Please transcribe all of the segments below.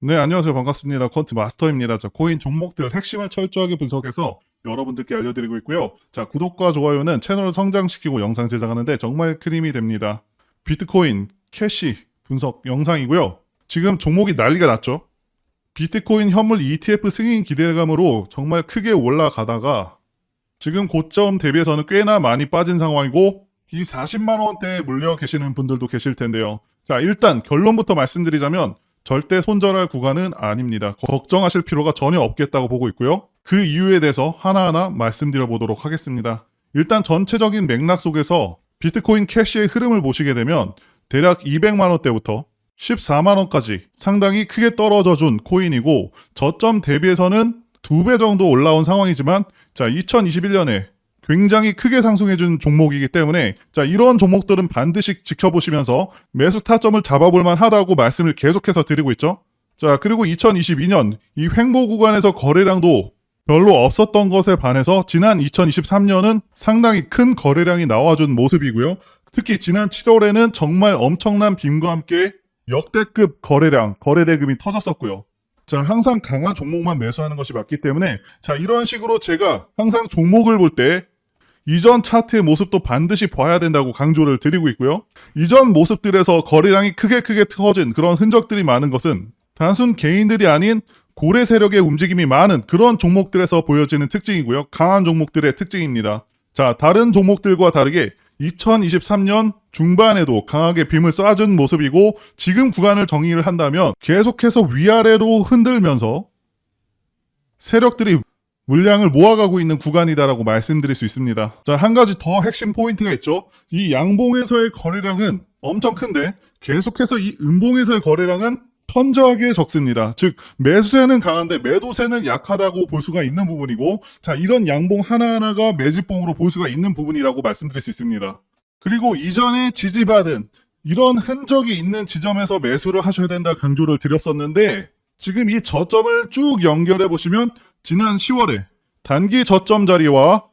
네, 안녕하세요. 반갑습니다. 퀀트 마스터입니다. 자, 코인 종목들 핵심을 철저하게 분석해서 여러분들께 알려드리고 있고요. 자, 구독과 좋아요는 채널을 성장시키고 영상 제작하는데 정말 큰 힘이 됩니다. 비트코인, 캐시 분석 영상이고요. 지금 종목이 난리가 났죠. 비트코인 현물 ETF 승인 기대감으로 정말 크게 올라가다가 지금 고점 대비해서는 꽤나 많이 빠진 상황이고 이 40만 원대에 물려 계시는 분들도 계실 텐데요. 자, 일단 결론부터 말씀드리자면 절대 손절할 구간은 아닙니다. 걱정하실 필요가 전혀 없겠다고 보고 있고요. 그 이유에 대해서 하나하나 말씀드려 보도록 하겠습니다. 일단 전체적인 맥락 속에서 비트코인 캐시의 흐름을 보시게 되면 대략 200만 원대부터 14만 원까지 상당히 크게 떨어져 준 코인이고 저점 대비해서는 두 배 정도 올라온 상황이지만 자 2021년에 굉장히 크게 상승해준 종목이기 때문에 자 이런 종목들은 반드시 지켜보시면서 매수 타점을 잡아볼 만하다고 말씀을 계속해서 드리고 있죠. 자 그리고 2022년 이 횡보 구간에서 거래량도 별로 없었던 것에 반해서 지난 2023년은 상당히 큰 거래량이 나와준 모습이고요. 특히 지난 7월에는 정말 엄청난 빔과 함께 역대급 거래량, 거래대금이 터졌었고요. 자, 항상 강한 종목만 매수하는 것이 맞기 때문에 자, 이런 식으로 제가 항상 종목을 볼 때 이전 차트의 모습도 반드시 봐야 된다고 강조를 드리고 있고요. 이전 모습들에서 거래량이 크게 크게 터진 그런 흔적들이 많은 것은 단순 개인들이 아닌 고래 세력의 움직임이 많은 그런 종목들에서 보여지는 특징이고요. 강한 종목들의 특징입니다. 자, 다른 종목들과 다르게 2023년 중반에도 강하게 빔을 쏴준 모습이고 지금 구간을 정의를 한다면 계속해서 위아래로 흔들면서 세력들이 물량을 모아가고 있는 구간이다라고 말씀드릴 수 있습니다. 자, 한 가지 더 핵심 포인트가 있죠. 이 양봉에서의 거래량은 엄청 큰데 계속해서 이 음봉에서의 거래량은 현저하게 적습니다. 즉 매수세는 강한데 매도세는 약하다고 볼 수가 있는 부분이고 자 이런 양봉 하나하나가 매집봉으로 볼 수가 있는 부분이라고 말씀드릴 수 있습니다. 그리고 이전에 지지받은 이런 흔적이 있는 지점에서 매수를 하셔야 된다 강조를 드렸었는데 지금 이 저점을 쭉 연결해 보시면 지난 10월에 단기 저점 자리와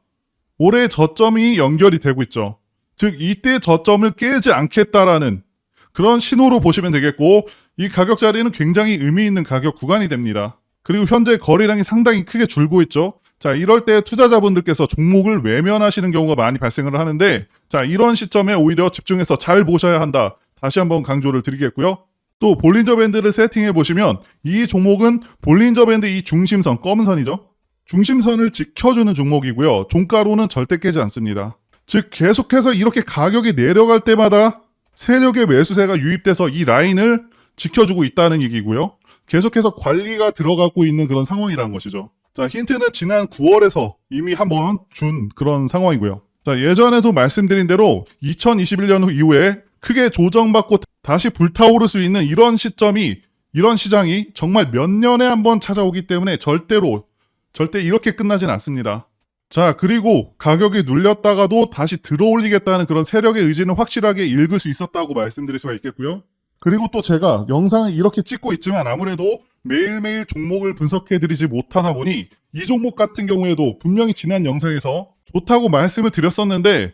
올해 저점이 연결이 되고 있죠. 즉 이때 저점을 깨지 않겠다라는 그런 신호로 보시면 되겠고 이 가격 자리는 굉장히 의미 있는 가격 구간이 됩니다. 그리고 현재 거래량이 상당히 크게 줄고 있죠. 자, 이럴 때 투자자분들께서 종목을 외면하시는 경우가 많이 발생을 하는데 자, 이런 시점에 오히려 집중해서 잘 보셔야 한다. 다시 한번 강조를 드리겠고요. 또 볼린저 밴드를 세팅해 보시면 이 종목은 볼린저 밴드 이 중심선 검은 선이죠. 중심선을 지켜주는 종목이고요. 종가로는 절대 깨지 않습니다. 즉 계속해서 이렇게 가격이 내려갈 때마다 세력의 매수세가 유입돼서 이 라인을 지켜주고 있다는 얘기고요. 계속해서 관리가 들어가고 있는 그런 상황이라는 것이죠. 자, 힌트는 지난 9월에서 이미 한번 준 그런 상황이고요. 자, 예전에도 말씀드린 대로 2021년 후 이후에 크게 조정받고 다시 불타오를 수 있는 이런 시점이 이런 시장이 정말 몇 년에 한 번 찾아오기 때문에 절대로 절대 이렇게 끝나진 않습니다. 자, 그리고 가격이 눌렸다가도 다시 들어올리겠다는 그런 세력의 의지는 확실하게 읽을 수 있었다고 말씀드릴 수가 있겠고요. 그리고 또 제가 영상을 이렇게 찍고 있지만 아무래도 매일매일 종목을 분석해드리지 못하다 보니 이 종목 같은 경우에도 분명히 지난 영상에서 좋다고 말씀을 드렸었는데